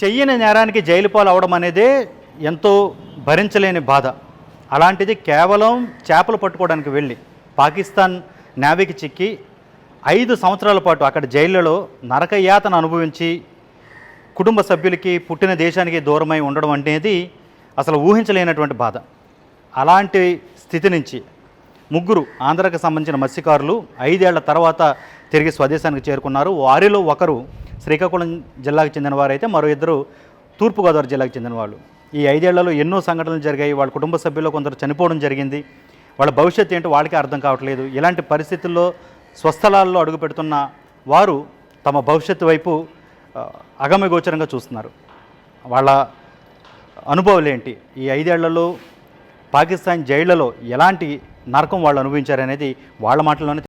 చెయ్యని నేరానికి జైలు పాలు అవడం అనేదే ఎంతో భరించలేని బాధ. అలాంటిది కేవలం చేపలు పట్టుకోవడానికి వెళ్ళి పాకిస్తాన్ నేవీకి చిక్కి ఐదు సంవత్సరాల పాటు అక్కడ జైళ్ళలో నరకయాతను అనుభవించి కుటుంబ సభ్యులకి పుట్టిన దేశానికి దూరమై ఉండడం అనేది అసలు ఊహించలేనటువంటి బాధ. అలాంటి స్థితి నుంచి ముగ్గురు ఆంధ్రాకి సంబంధించిన మత్స్యకారులు ఐదేళ్ళ తర్వాత తిరిగి స్వదేశానికి చేరుకున్నారు. వారిలో ఒకరు శ్రీకాకుళం జిల్లాకు చెందిన వారైతే మరో ఇద్దరు తూర్పుగోదావరి జిల్లాకు చెందిన వాళ్ళు. ఈ ఐదేళ్ళలో ఎన్నో సంఘటనలు జరిగాయి. వాళ్ళ కుటుంబ సభ్యుల్లో కొందరు చనిపోవడం జరిగింది. వాళ్ళ భవిష్యత్తు ఏంటో వాళ్ళకి అర్థం కావట్లేదు. ఇలాంటి పరిస్థితుల్లో స్వస్థలాల్లో అడుగుపెడుతున్న వారు తమ భవిష్యత్తు వైపు అగమగోచరంగా అగమ్యగోచరంగా చూస్తున్నారు. వాళ్ళ అనుభవాలు ఏంటి? ఈ ఐదేళ్ళలో పాకిస్తాన్ జైళ్ళలో ఎలాంటి నరకం వాళ్ళు అనుభవించారనేది వాళ్ళ మాటల్లోనే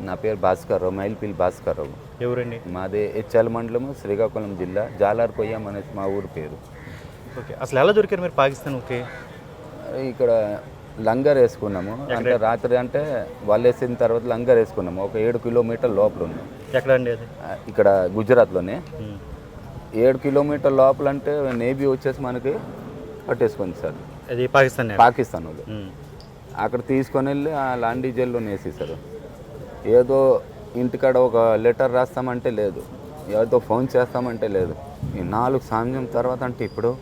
నా పేరు భాస్కర్ రావు మైల్పిల్ భాస్కర్ రావు. ఎవరండి? మాది హెచ్ఎల్ మండలము శ్రీకాకుళం జిల్లా జాలార్కొయ్యం అనేసి మా ఊరు పేరు. ఓకే అసలు ఎలా దొరికారు మీరు పాకిస్తాన్ ఓకే ఇక్కడ లంగర్ వేసుకున్నాము. అంటే రాత్రి అంటే వాళ్ళు వేసిన తర్వాత లంగర్ వేసుకున్నాము. ఒక ఏడు కిలోమీటర్ లోపల ఉన్నాం. ఎక్కడ అండి అది? ఆ, ఇక్కడ గుజరాత్లోనే. ఏడు కిలోమీటర్ లోపల అంటే నేవీ వచ్చేసి మనకి పట్టేసుకుంది సార్. అది పాకిస్తాన్. పాకిస్తాన్ వాళ్ళు. అక్కడ తీసుకొని వెళ్ళి ఆ లాండీ జైల్లో వేసేసారు ఏదో ఇంటికాడ ఒక లెటర్ రాస్తామంటే లేదు. ఏదో ఫోన్ చేస్తామంటే లేదు. ఈ నాలుగు సామ్యం తర్వాత అంటే ఇప్పుడు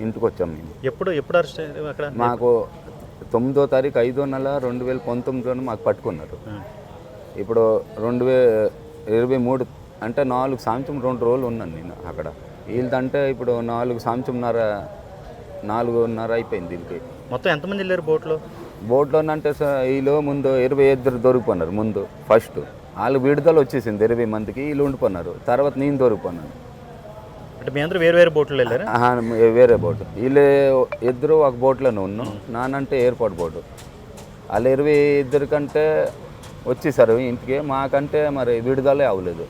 ఇంటికి వచ్చాం మేము. ఎప్పుడు ఎప్పుడు అరెస్ట్ అయ్యారు అక్కడ? మాకు తొమ్మిదో తారీఖు ఐదో నెల రెండు వేల పంతొమ్మిదిలో మాకు పట్టుకున్నారు. ఇప్పుడు రెండు వే ఇరవై మూడు అంటే నాలుగు సాంసం రెండు రోజులు ఉన్నాను నేను అక్కడ. వీళ్ళదంటే ఇప్పుడు నాలుగు సాంసంన్నర నాలుగున్నర అయిపోయింది దీనికి. మొత్తం ఎంతమంది వెళ్ళారు బోట్లో? బోట్లోనంటే సార్ వీళ్ళు ముందు ఇరవై ఇద్దరు దొరికిపోయినారు ముందు ఫస్ట్. వాళ్ళు విడుదల వచ్చేసింది ఇరవై మందికి వీళ్ళు ఉండిపోయినారు. తర్వాత నేను దొరికిపోయినాను. అంటే మీ అందరూ వేరు వేరు బోట్లు వెళ్ళారా? వేరే బోట్. వీళ్ళు ఇద్దరు ఒక బోట్లోనే ఉన్నాం. నానంటే ఎయిర్పోర్ట్ బోటు. వాళ్ళు ఇరవై ఇద్దరి కంటే వచ్చేసారు ఇంటికి. మాకంటే మరి విడుదలే అవ్వలేదు.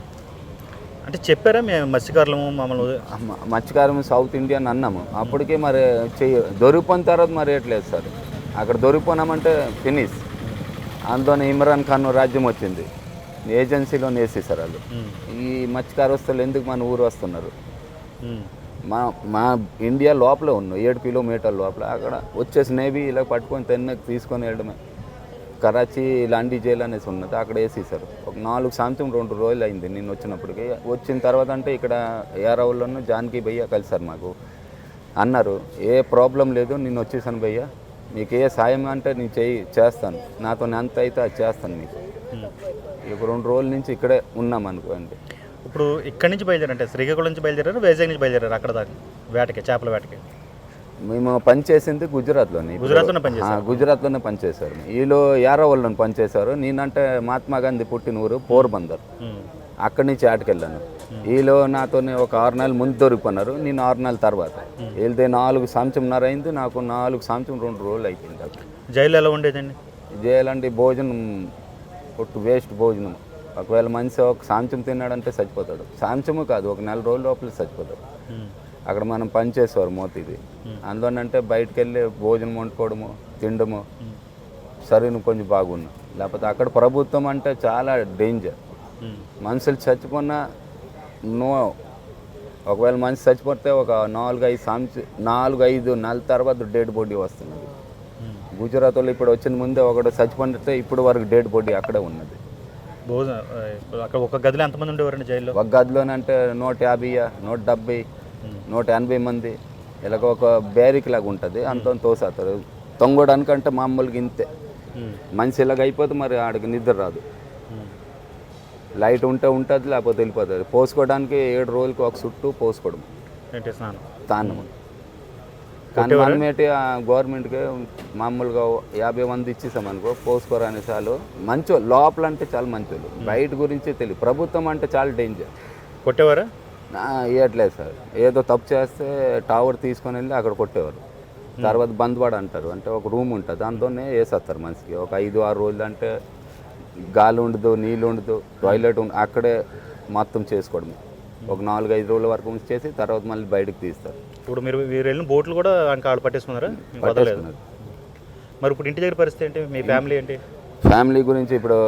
అంటే చెప్పారా మేము మత్స్యకారులము మమ్మల్ని మత్స్యకారం సౌత్ ఇండియన్ అన్నాము. అప్పటికే మరి చెయ్య దొరికిపోయిన తర్వాత మరి ఎట్లేదు సార్. అక్కడ దొరికిపోయినామంటే ఫినిష్. అందులోనే ఇమ్రాన్ ఖాన్ రాజ్యం వచ్చింది. ఏజెన్సీలో వేసేసారు వాళ్ళు. ఈ మత్స్యకారస్తులు ఎందుకు మన ఊరు వస్తున్నారు. మా మా ఇండియా లోపలే ఉన్నాం ఏడు కిలోమీటర్ లోపల. అక్కడ వచ్చేసి నేవీ ఇలా పట్టుకొని తెన్నకి తీసుకొని వెళ్ళడమే. కరాచీ లాంటి జైలు అనేసి ఉన్నది అక్కడ వేసేసారు ఒక నాలుగు సాయంత్రం రెండు రోజులు అయింది నేను వచ్చినప్పటికి. వచ్చిన తర్వాత అంటే ఇక్కడ ఏరవుల్లోనూ జానకి భయ్య కలిసారు మాకు. అన్నారు ఏ ప్రాబ్లం లేదు నేను వచ్చేసాను భయ్య. మీకు ఏ సాయం అంటే నేను చేయి చేస్తాను. నాతో ఎంత అయితే అది చేస్తాను మీకు ఉమ్. ఇక రెండు రోజుల నుంచి ఇక్కడే ఉన్నాం అనుకోండి. ఇప్పుడు ఇక్కడి నుంచి బయలుదేరంటే శ్రీకాకుళం నుంచి బయలుదేరారు వైజాగ్ నుంచి బయలుదేరారు అక్కడ దాకా? వేటకి చేపల వేటకి. మేము పనిచేసింది గుజరాత్లోనే. ఇప్పుడు- గుజరాత్లోనే పనిచేశారు. ఆ, గుజరాత్లోనే పనిచేశారు వీళ్ళు యారవల్లోనే పనిచేశారు నేనంటే మహాత్మా గాంధీ పుట్టిన ఊరు పోర్బందర్. ఉమ్. అక్కడి నుంచి ఆటకెళ్ళాను వీళ్ళు నాతోనే ఒక ఆరు నెలలు ముందు దొరికిపోయినారు నేను ఆరు నెలల తర్వాత. వీళ్ళది నాలుగు సంవత్సరంన్నర అయింది నాకు నాలుగు సంవత్సరం రెండు రోజులు అయిపోయింది అక్కడ జైలు ఎలా ఉండేదండి? చేయాలంటే భోజనం ఒట్టు వేస్ట్ భోజనం. ఒకవేళ మనిషి ఒక సాంచం తిన్నాడంటే చచ్చిపోతాడు. సాంచము కాదు ఒక నెల రోజుల లోపల చచ్చిపోతాడు. అక్కడ మనం పని చేసేవారు మోతీది అందులోనంటే బయటకు వెళ్ళి భోజనం వండుకోవడము తినడము సరే నువ్వు కొంచెం బాగున్నా లేకపోతే అక్కడ ప్రభుత్వం అంటే చాలా డేంజర్. మనుషులు చచ్చిపోయినా నో ఒకవేళ మనిషి చచ్చిపోతే ఒక నాలుగు ఐదు సంవత్సరం నాలుగు ఐదు నెలల తర్వాత డెడ్ బాడీ వస్తున్నది. ఉమ్. గుజరాత్ వాళ్ళు ఇప్పుడు వచ్చిన ముందే ఒకటి చచ్చిపోతే ఇప్పుడు వరకు డెడ్ బాడీ అక్కడే ఉన్నది. భోజనం అక్కడ ఒక గదిలో ఎంతమంది ఉండేవారండి జైల్లో? ఒక గదిలోనంటే నూట యాభై నూట డెబ్బై నూట ఎనభై మంది. ఇలాగ ఒక బ్యారిక్ లాగా ఉంటుంది. అంత తోసేస్తారు. తొంగడానికంటే మామూలుగా ఇంతే. మనిషి ఇలాగ అయిపోతే మరి ఆడికి నిద్ర రాదు. లైట్ ఉంటే ఉంటుంది లేకపోతే వెళ్ళిపోతుంది. పోసుకోవడానికి ఏడు రోజులకి ఒక చుట్టూ పోసుకోవడం. ఏంటి స్నానం? కానీ మనం ఏంటి గవర్నమెంట్కి మామూలుగా యాభై మంది ఇచ్చేసాం అనుకో పోసుకోరు అనేసి వాళ్ళు మంచి లోపల అంటే చాలా మంచి బయట గురించి తెలియదు. ప్రభుత్వం అంటే చాలా డేంజర్ కొట్టేవారా? ఇవ్వట్లేదు సార్. ఏదో తప్పు చేస్తే టవర్ తీసుకొని వెళ్ళి అక్కడ కొట్టేవారు. తర్వాత బంద్వాడ్ అంటారు. అంటే ఒక రూమ్ ఉంటుంది. దాంతోనే వేసేస్తారు మనిషికి. ఒక ఐదు ఆరు రోజులు అంటే గాలి ఉండదు నీళ్ళు ఉండదు టాయిలెట్ ఉండదు అక్కడే మొత్తం చేసుకోవడం ఒక నాలుగు ఐదు రోజుల వరకు ఉంచేసి తర్వాత మళ్ళీ బయటకు తీస్తారు. ఇప్పుడు మీరు మీరు వెళ్ళిన బోట్లు కూడా వాళ్ళు పట్టేసుకున్నారా? పట్టేసుకున్నారు. మరి ఇప్పుడు ఇంటి దగ్గర పరిస్థితి ఏంటి? మీ ఫ్యామిలీ ఏంటి? ఫ్యామిలీ గురించి ఇప్పుడు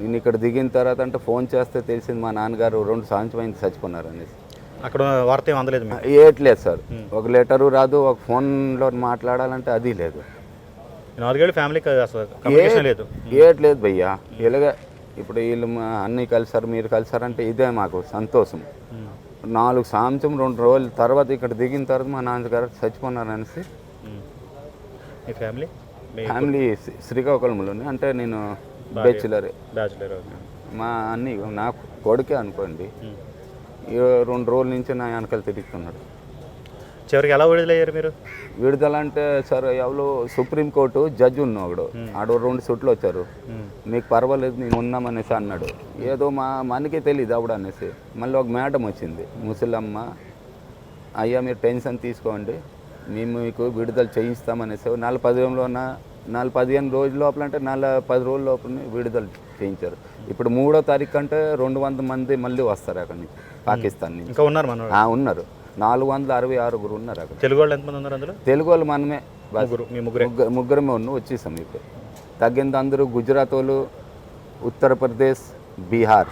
నేను ఇక్కడ దిగిన తర్వాత అంటే ఫోన్ చేస్తే తెలిసింది మా నాన్నగారు రెండు సంవత్సరం అయింది చచ్చిపోన్నారు అనేసి. అక్కడ వార్త ఏం అందలేదు ఏట్లేదు సార్. ఒక లెటరు రాదు ఒక ఫోన్లో మాట్లాడాలంటే అది లేదు. నాలుగేళ్ళు ఫ్యామిలీకి అసలు కమ్యూనికేషన్ లేదు. ఏట్లేదు భయ్యా. ఇలాగ ఇప్పుడు వీళ్ళు మా అన్నీ కలిసారు మీరు కలిసారంటే ఇదే మాకు సంతోషం. నాలుగు సంవత్సరం రెండు రోజుల తర్వాత ఇక్కడ దిగిన తర్వాత మా నాన్నగారు చచ్చిపోన్నారు అనేసి. మీ ఫ్యామిలీ ఫ్యామిలీ శ్రీ- శ్రీకాకుళంలోనే. అంటే నేను బ్యాచులర్ బ్యాచులర్ మా అన్ని నా కొడుకే అనుకోండి. ఈ రెండు రోజుల నుంచి నా వెనకాల తిరుగుతున్నాడు. చివరికి ఎలా విడుదలయ్యారు మీరు? విడుదల అంటే సార్ ఎవరు? సుప్రీంకోర్టు జడ్జి ఉన్నాడు ఆడు రెండు సుట్లు వచ్చారు. మీకు పర్వాలేదు నేను ఉన్నామనేసి అన్నాడు. ఏదో మా మనకే తెలియదు ఆవిడ అనేసి. మళ్ళీ ఒక మేడం వచ్చింది. ముసలమ్మ అయ్యా మీరు టెన్షన్ తీసుకోండి. మేము మీకు విడుదల చేయిస్తామనేసి నాలుగు పదిహేనులోన నాలుగు పదిహేను రోజుల లోపల అంటే నాలుగు పది రోజుల లోపల విడుదల చేయించారు. ఇప్పుడు మూడో తారీఖు అంటే రెండు వందల మంది మళ్ళీ వస్తారు అక్కడి నుంచి పాకిస్తాన్ నుంచి. ఉన్నారు. నాలుగు వందల అరవై ఆరుగురు ఉన్నారు అక్కడ. తెలుగు వాళ్ళు ఎంతమంది ఉన్నారు అందులో? తెలుగు వాళ్ళు మనమే ముగ్గురమే ఉన్నాం వచ్చేసాం ఇప్పుడు. తగ్గింది అందరూ గుజరాత్ వాళ్ళు ఉత్తరప్రదేశ్ బీహార్.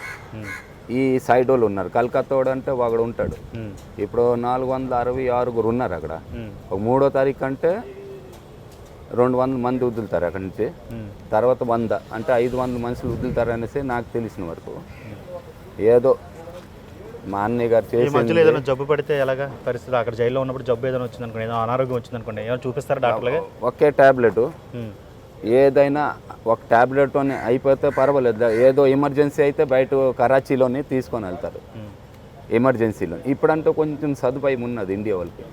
ఈ సైడ్ వాళ్ళు ఉన్నారు. కలకత్తా అంటే వాడు ఉంటాడు. ఇప్పుడు నాలుగు వందల అరవై ఆరుగురు ఉన్నారు అక్కడ. ఒక మూడో తారీఖు అంటే రెండు వందల మంది వదులుతారు అక్కడి నుంచి. తర్వాత వంద అంటే ఐదు వందల మనుషులు వదులుతారు అనేసి నాకు తెలిసిన వరకు. ఏదో మా అన్నయ్య గారు ఈ మధ్యలో ఏదైనా జబ్బు పడితే ఎలాగా పరిస్థితి అక్కడ జైల్లో ఉన్నప్పుడు జబ్బు ఏదైనా వచ్చింది అనుకోండి ఏదైనా అనారోగ్యం వచ్చింది అనుకోండి ఏమైనా చూపిస్తారా డాక్టర్లుగా ఒకే ట్యాబ్లెట్ ఉమ్. ఏదైనా ఒక ట్యాబ్లెట్తోనే అయిపోతే పర్వాలేదు. ఏదో ఎమర్జెన్సీ అయితే బయట కరాచీలోనే తీసుకొని వెళ్తారు. ఎమర్జెన్సీలో. ఇప్పుడంటే కొంచెం సదుపాయం ఉన్నది ఇండియా వాళ్ళకి.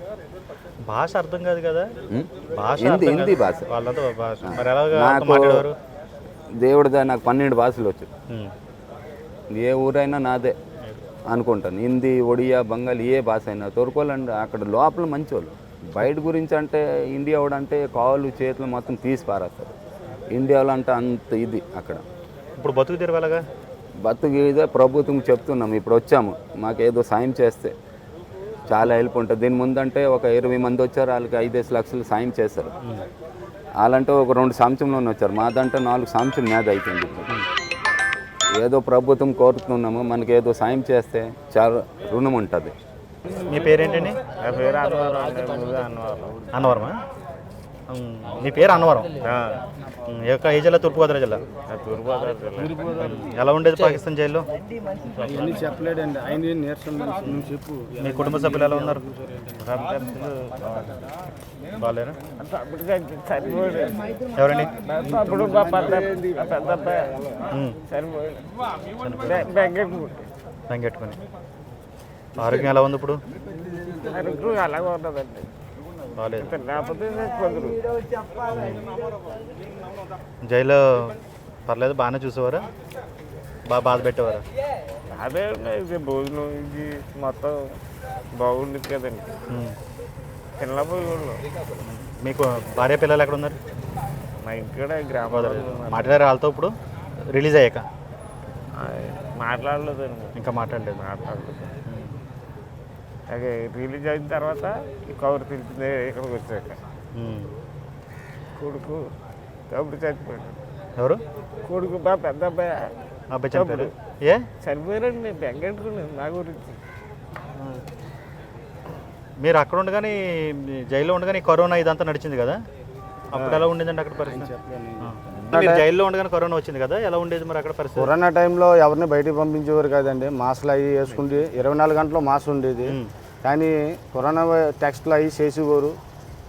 భాష అర్థం కాదు కదా? ఉం? భాష హిందీ అర్థం హిందీ కాదు. భాష. వాళ్ళంతా భాష. మరి ఎలాగా వాళ్ళతో నాకు మాట్లాడేవారు? దేవుడిదా నాకు పన్నెండు భాషలు వచ్చు ఉమ్. ఏ ఊరైనా నాదే. అనుకుంటాను. హిందీ ఒడియా బెంగాలీ ఏ భాష అయినా తొరకోలండి అక్కడ లోపల మంచోళ్ళు. బయట గురించి అంటే ఇండియా వాడు అంటే కాళ్ళు చేతులు మొత్తం తీసి పారేస్తారు. ఇండియాలో అంటే అంత ఇది అక్కడ. ఇప్పుడు బతుకు తెరవాలగా బతుకు ఇదే ప్రభుత్వం చెప్తున్నాం. ఇప్పుడు వచ్చాము. మాకేదో సాయం చేస్తే చాలా హెల్ప్ ఉంటుంది. దీని ముందంటే ఒక ఇరవై మంది వచ్చారు. వాళ్ళకి ఐదేసి లక్షలు సాయం చేస్తారు వాళ్ళంటే ఒక రెండు సంవత్సరంలోనే వచ్చారు. మాదంటే నాలుగు సంవత్సరం మీద అయిపోయింది. ఏదో ప్రభుత్వం కోరుతున్నాము మనకి ఏదో సాయం చేస్తే చాలా రుణం ఉంటుంది. మీ పేరేంటండి? నా పేరు అన్నవరం అన్నవరమా. మీ పేరు అన్నవరం? ఉమ్. ఏ యొక్క ఏ జిల్లా? తూర్పుగోదావరి జిల్లా? నా తూర్పుగోదావరి జిల్లా. ఎలా ఉండేది పాకిస్తాన్ జైల్లో? అవన్నీ చెప్పలేడండి. ఆయన నీరసం మనిషి. నువ్వు చెప్పు. మీ కుటుంబ సభ్యులు ఎలా ఉన్నారు? ఎవరండి? అప్పుడు ఆరోగ్యం ఎలా ఉంది ఇప్పుడు? అలాగే ఉన్నదండి. బాగాలేదు లేకపోతే జైల్లో పర్లేదు బాగానే చూసేవారా? బాగా బాధ పెట్టేవారా? అదే ఇది భోజనం ఇది మొత్తం బాగుండేది కదండి. చిన్నప్పుడు కూడా మీకు భార్య పిల్లలు ఎక్కడ ఉన్నారు మా ఇంటికాడ గ్రామాలు మాట్లాడారు వాళ్ళతో ఇప్పుడు రిలీజ్ అయ్యాక? మాట్లాడలేదండి. ఇంకా మాట్లాడలేదు. మాట్లాడలేదు. అదే రిలీజ్ అయిన తర్వాత ఈ కవర్ తెలిసిందే ఇక్కడికి వచ్చాక. కొడుకు చచ్చిపోయాడు ఎవరు? కొడుకు బా పెద్ద అబ్బాయి. అబ్బాయి ఏ? చనిపోయారండి నేను బెంగెట్టుకున్నాను నా గురించి. మీరు అక్కడ ఉండగానే జైల్లో ఉండగానే కరోనా ఇదంతా నడిచింది కదా? అప్పుడు ఎలా ఉండేదండి అక్కడ పరిస్థితి? జైల్లో ఉండగానే కరోనా వచ్చింది కదా? ఎలా ఉండేది మరి అక్కడ పరిస్థితి? కరోనా టైంలో ఎవరిని బయటికి పంపించేవారు కాదండి. మాస్కులు అవి వేసుకుంటే ఇరవై నాలుగు గంటలు మాస్క్ ఉండేది. కానీ కరోనా టెస్ట్లు అవి చేసేవారు.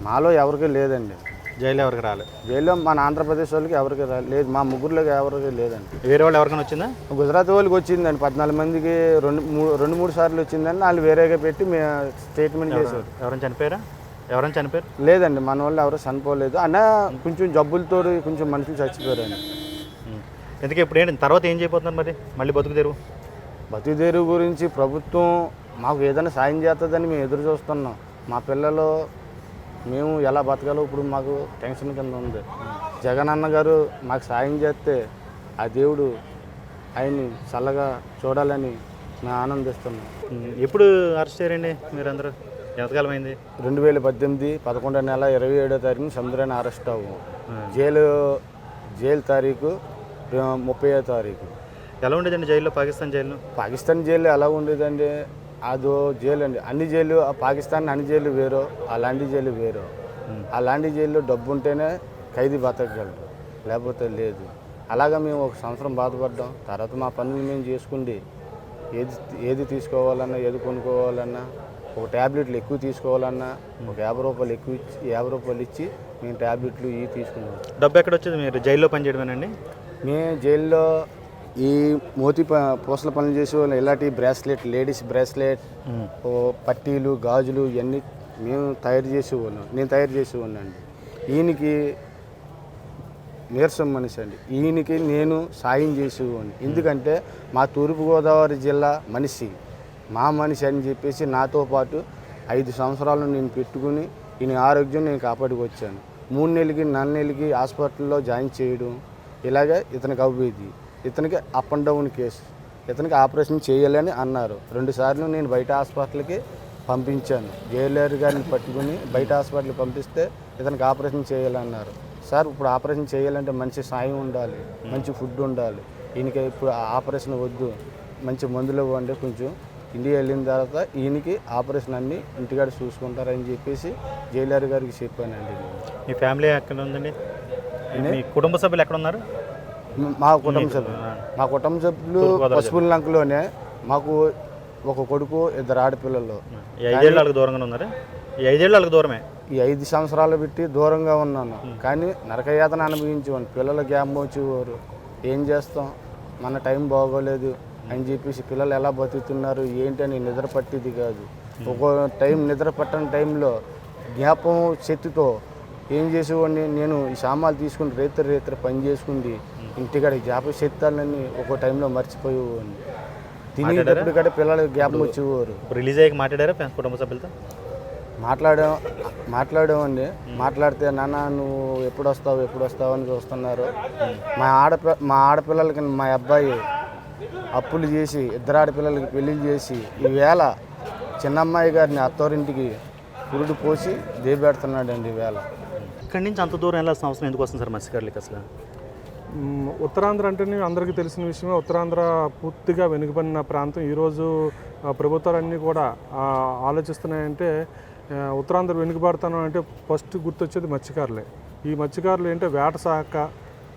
మాలో ఎవరికి లేదండి. జైల్లో ఎవరికి రాలేదు? జైల్లో మన ఆంధ్రప్రదేశ్ వాళ్ళకి ఎవరికి లేదు మా ముగ్గురులోకి ఎవరికి లేదండి. వేరే వాళ్ళు ఎవరికైనా వచ్చిందా? గుజరాత్ వాళ్ళకి వచ్చిందండి. పద్నాలుగు మందికి రెండు మూడు రెండు మూడు సార్లు వచ్చిందని వాళ్ళు వేరేగా పెట్టి మేము స్టేట్మెంట్ చేశారు. ఎవరైనా చనిపోయారా? ఎవరైనా చనిపోయారు? లేదండి. మన వాళ్ళు ఎవరు చనిపోలేదు. అన్న కొంచెం జబ్బులతో కొంచెం మనుషులు చచ్చిపోయారండి. ఎందుకు ఇప్పుడు ఏంటి? తర్వాత ఏం చేయబోతున్నారు మరి? మళ్ళీ బతుకు తెరువు గురించి ప్రభుత్వం మాకు ఏదైనా సాయం చేస్తుందని మేము ఎదురు చూస్తున్నాం. మా పిల్లలు మేము ఎలా బతకాలో ఇప్పుడు మాకు టెన్షన్ కింద ఉంది. జగన్ అన్న గారు మాకు సాయం చేస్తే ఆ దేవుడు ఆయన్ని చల్లగా చూడాలని మేము ఆనందిస్తున్నాం. ఎప్పుడు అరెస్ట్ చేయండి మీరందరూ? ఎంతకాలం అయింది రెండు వేల పద్దెనిమిది పదకొండో నెల ఇరవై ఏడో తారీఖున సముద్రాన్ని అరెస్ట్ అవ్వం. జైలు జైలు తారీఖు ముప్పై తారీఖు. ఎలా ఉండేదండి జైల్లో? పాకిస్తాన్ జైల్లో? పాకిస్తాన్ జైలు ఎలా ఉండేదండి? అదో జైలు అండి. అన్ని జైలు ఆ పాకిస్తాన్ అన్ని జైలు వేరు అలాంటి జైలు వేరు. అలాంటి జైల్లో డబ్బు ఉంటేనే ఖైదీ బతకగలరు. లేకపోతే లేదు. అలాగా మేము ఒక సంవత్సరం బాధపడ్డాం. తర్వాత మా పనులు మేము చేసుకుండి ఏది ఏది తీసుకోవాలన్నా ఏది కొనుక్కోవాలన్నా ఒక ట్యాబ్లెట్లు ఎక్కువ తీసుకోవాలన్నా ఒక యాభై రూపాయలు ఎక్కువ ఇచ్చి యాభై రూపాయలు ఇచ్చి మేము ట్యాబ్లెట్లు ఇవి తీసుకున్నాం. డబ్బు ఎక్కడ వచ్చేది మీరు? జైల్లో పనిచేయడమేనండి? మేము జైల్లో ఈ మోతి ప పూసల పనులు చేసే వాళ్ళు ఇలాంటి బ్రాస్లెట్ లేడీస్ బ్రాస్లెట్ పట్టీలు గాజులు ఇవన్నీ మేము తయారు చేసేవాళ్ళం నేను తయారు చేసేవాడిని అండి ఈయనకి నీరసం మనిషి అండి. ఈయనకి నేను సాయం చేసేవాడిని ఎందుకంటే మా తూర్పుగోదావరి జిల్లా మనిషి మా మనిషి అని చెప్పేసి నాతో పాటు ఐదు సంవత్సరాలు నేను పెట్టుకుని ఈయన ఆరోగ్యం నేను కాపాడుకొచ్చాను. మూడు నెలలకి నాలుగు నెలలకి హాస్పిటల్లో జాయిన్ చేయడం ఇలాగే ఇతనికి అవ్వేది. ఇతనికి అప్ అండ్ డౌన్ కేసు ఇతనికి ఆపరేషన్ చేయాలని అన్నారు. రెండుసార్లు నేను బయట హాస్పిటల్కి పంపించాను. జైలర్ గారిని పట్టుకుని బయట హాస్పిటల్కి పంపిస్తే ఇతనికి ఆపరేషన్ చేయాలన్నారు. సార్ ఇప్పుడు ఆపరేషన్ చేయాలంటే మంచి సాయం ఉండాలి మంచి ఫుడ్ ఉండాలి. ఈయనకి ఇప్పుడు ఆపరేషన్ వద్దు. మంచి మందులు ఇవ్వండి కొంచెం. ఇండియా వెళ్ళిన తర్వాత ఈయనకి ఆపరేషన్ అన్ని ఇంటికాడ చూసుకుంటారని చెప్పేసి జైలర్ గారికి చెప్పానండి మీ ఫ్యామిలీ ఎక్కడ ఉందండి? మీ కుటుంబ సభ్యులు ఎక్కడ ఉన్నారు? మా కుటుంబ సభ్యులు మా కుటుంబ సభ్యులు పసుపుల లంకలోనే మాకు ఒక కొడుకు ఇద్దరు ఆడపిల్లలు. ఈ ఐదేళ్ళు వాళ్ళకి దూరంగానే ఉన్నారు? ఈ ఐదేళ్ళు వాళ్ళకి దూరమే? ఈ ఐదు సంవత్సరాలు పెట్టి దూరంగా ఉన్నాను. కానీ నరకయాతన అనుభవించేవాడిని. పిల్లలు గ్యాప్ వచ్చేవారు ఏం చేస్తాం? మన టైం బాగోలేదు అని చెప్పేసి పిల్లలు ఎలా బతుకుతున్నారు? ఏంటి అని నిద్ర పట్టేది కాదు. ఒక టైం నిద్ర పట్టని టైంలో జ్ఞాపం శక్తితో ఏం చేసేవాడిని? నేను ఈ సామాన్లు తీసుకుని రేత్రి రేత్రి పని చేసుకుంది. ఇంటికాడ జ్ఞాపక శక్తాలన్నీ ఒక టైంలో మర్చిపోయేవాడిని తినేటప్పుడు కూడా పిల్లలు జ్ఞాపం వచ్చేవారు రిలీజ్ అయ్యాక మాట్లాడారా కుటుంబ సభ్యులతో? మాట్లాడాం మాట్లాడామండి మాట్లాడితే నాన్న నువ్వు ఎప్పుడు వస్తావు ఎప్పుడు వస్తావు అని చూస్తున్నారు. మా ఆడపి మా ఆడపిల్లలకి మా అబ్బాయి అప్పులు చేసి ఇద్దరు ఆడపిల్లలకి పెళ్ళి చేసి ఈవేళ చిన్నమ్మాయి గారిని అత్తోరింటికి పురుడు పోసి దేబెడుతున్నాడండి ఈవేళ. ఇక్కడి నుంచి అంత దూరం వెళ్ళాల్సిన అవసరం ఎందుకు వస్తుంది సార్ మత్స్యకారులకి అసలు? ఉత్తరాంధ్ర అంటేనే అందరికీ తెలిసిన విషయమే. ఉత్తరాంధ్ర పూర్తిగా వెనుకబడిన ప్రాంతం. ఈరోజు ప్రభుత్వాలన్నీ కూడా ఆలోచిస్తున్నాయంటే ఉత్తరాంధ్ర వెనుకబడతాను అంటే ఫస్ట్ గుర్తొచ్చేది మత్స్యకారులే. ఈ మత్స్యకారులు ఏంటంటే వేట సాక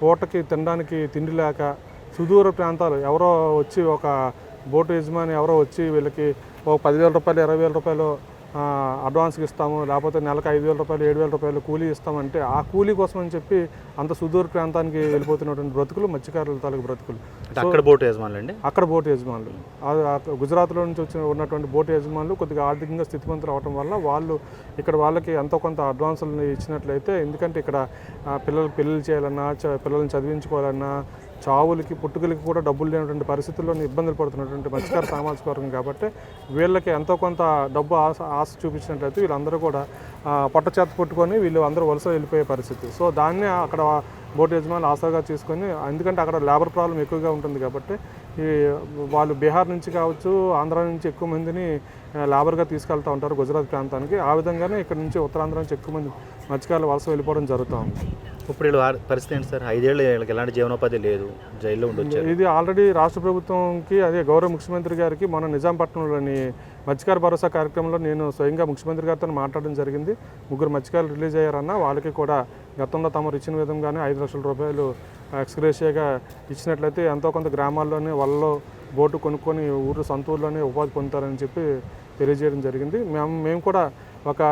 పూటకి తినడానికి తిండి లేక సుదూర ప్రాంతాలు. ఎవరో వచ్చి ఒక బోటు యజమాని ఎవరో వచ్చి వీళ్ళకి ఒక పదివేల రూపాయలు ఇరవై వేల రూపాయలు అడ్వాన్స్కి ఇస్తాము లేకపోతే నెలకు ఐదు వేల రూపాయలు ఏడు వేల రూపాయలు కూలీ ఇస్తామంటే ఆ కూలీ కోసం అని చెప్పి అంత సుదూర ప్రాంతానికి వెళ్ళిపోతున్నటువంటి బ్రతుకులు మత్స్యకారుల తాలూకు బ్రతుకులు. అక్కడ బోటు యజమానులు అండి అక్కడ బోటు యజమానులు. గుజరాత్లో నుంచి వచ్చిన ఉన్నటువంటి బోటు యజమానులు కొద్దిగా ఆర్థికంగా స్థితిమంతులు అవడం వల్ల వాళ్ళు ఇక్కడ వాళ్ళకి ఎంతో కొంత అడ్వాన్సులు ఇచ్చినట్లయితే ఎందుకంటే ఇక్కడ ఆ, పిల్లలకి పెళ్ళిళ్ళు చేయాలన్నా చ- పిల్లల్ని చదివించుకోవాలన్నా చావులకి పుట్టుకలకి కూడా డబ్బులు లేనటువంటి పరిస్థితుల్లో ఇబ్బందులు పడుతున్నటువంటి మత్స్యకార సామాజిక వర్గం కాబట్టి వీళ్ళకి ఎంతో కొంత డబ్బు ఆశ ఆశ చూపించినట్లయితే వీళ్ళందరూ కూడా ఆ, పొట్ట చేత పుట్టుకొని వీళ్ళు అందరూ వలస వెళ్ళిపోయే పరిస్థితి. సో దాన్ని అక్కడ బోట్ యజమానులు ఆసరాగా తీసుకొని ఎందుకంటే అక్కడ లేబర్ ప్రాబ్లం ఎక్కువగా ఉంటుంది కాబట్టి ఈ వాళ్ళు బీహార్ నుంచి కావచ్చు ఆంధ్ర నుంచి ఎక్కువ మందిని లేబర్గా తీసుకెళ్తూ ఉంటారు గుజరాత్ ప్రాంతానికి. ఆ విధంగానే ఇక్కడ నుంచి ఉత్తరాంధ్ర నుంచి ఎక్కువ మంది మత్స్యకారులు వలస వెళ్ళిపోవడం జరుగుతూ ఉంది. ఇప్పుడు వీళ్ళు పరిస్థితి ఏంటి సార్? ఐదేళ్ళు వీళ్ళకి ఎలాంటి జీవనోపాధి లేదు జైల్లో ఉండొచ్చారు. ఇది ఆల్రెడీ రాష్ట్ర ప్రభుత్వంకి అదే గౌరవ ముఖ్యమంత్రి గారికి మొన్న నిజాంపట్నంలోని మత్స్యకార భరోసా కార్యక్రమంలో నేను స్వయంగా ముఖ్యమంత్రి గారితో మాట్లాడడం జరిగింది. ముగ్గురు మత్స్యకారులు రిలీజ్ అయ్యారన్న వాళ్ళకి కూడా గతంలో తమరు ఇచ్చిన విధంగానే ఐదు లక్షల రూపాయలు ఎక్స్గ్రేషియాగా ఇచ్చినట్లయితే ఎంతో కొంత గ్రామాల్లోనే వాళ్ళలో బోటు కొనుక్కొని ఊరు సొంతూరులోనే ఉపాధి పొందుతారని చెప్పి తెలియజేయడం జరిగింది. మేము మేము కూడా ఒక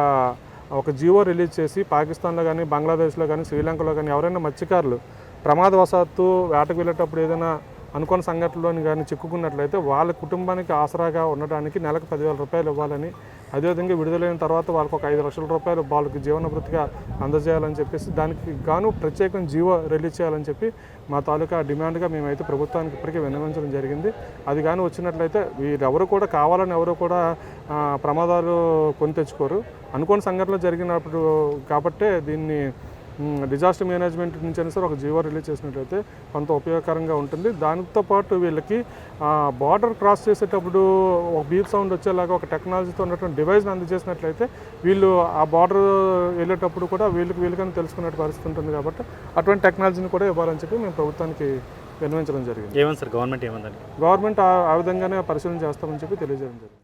ఒక జీవో రిలీజ్ చేసి పాకిస్తాన్లో కానీ బంగ్లాదేశ్లో కానీ శ్రీలంకలో కానీ ఎవరైనా మత్స్యకారులు ప్రమాదవశాత్తు వేటకు వెళ్ళేటప్పుడు ఏదైనా అనుకోని సంఘటనలోని కానీ చిక్కుకున్నట్లయితే వాళ్ళ కుటుంబానికి ఆసరాగా ఉండడానికి నెలకు పదివేల రూపాయలు ఇవ్వాలని అదేవిధంగా విడుదలైన తర్వాత వాళ్ళకు ఒక ఐదు లక్షల రూపాయలు వాళ్ళకి జీవనభృతిగా అందజేయాలని చెప్పేసి దానికి గాను ప్రత్యేకంగా జీవో రిలీజ్ చేయాలని చెప్పి మా తాలూకా డిమాండ్గా మేమైతే ప్రభుత్వానికి ఇప్పటికే విన్నవించడం జరిగింది. అది కానీ వచ్చినట్లయితే వీరెవరు కూడా కావాలని ఎవరు కూడా ప్రమాదాలు కొని తెచ్చుకోరు. అనుకోని సంఘటనలు జరిగినప్పుడు కాబట్టే దీన్ని డిజాస్టర్ మేనేజ్మెంట్ నుంచి అయినా సరే ఒక జీవో రిలీజ్ చేసినట్లయితే కొంత ఉపయోగకరంగా ఉంటుంది. దానితో పాటు వీళ్ళకి బార్డర్ క్రాస్ చేసేటప్పుడు ఒక బీప్ సౌండ్ వచ్చేలాగా ఒక టెక్నాలజీతో ఉన్నటువంటి డివైస్ని అందజేసినట్లయితే వీళ్ళు ఆ బార్డర్ వెళ్ళేటప్పుడు కూడా వీళ్ళకి వీళ్ళకని తెలుసుకునే పరిస్థితి ఉంటుంది కాబట్టి అటువంటి టెక్నాలజీని కూడా ఇవ్వాలని చెప్పి మేము ప్రభుత్వానికి విన్నవించడం జరిగింది. ఏమని సార్? గవర్నమెంట్ ఏమందండి గవర్నమెంట్ ఆ- ఆ విధంగానే పరిశీలన చేస్తామని చెప్పి తెలియజేయడం జరిగింది.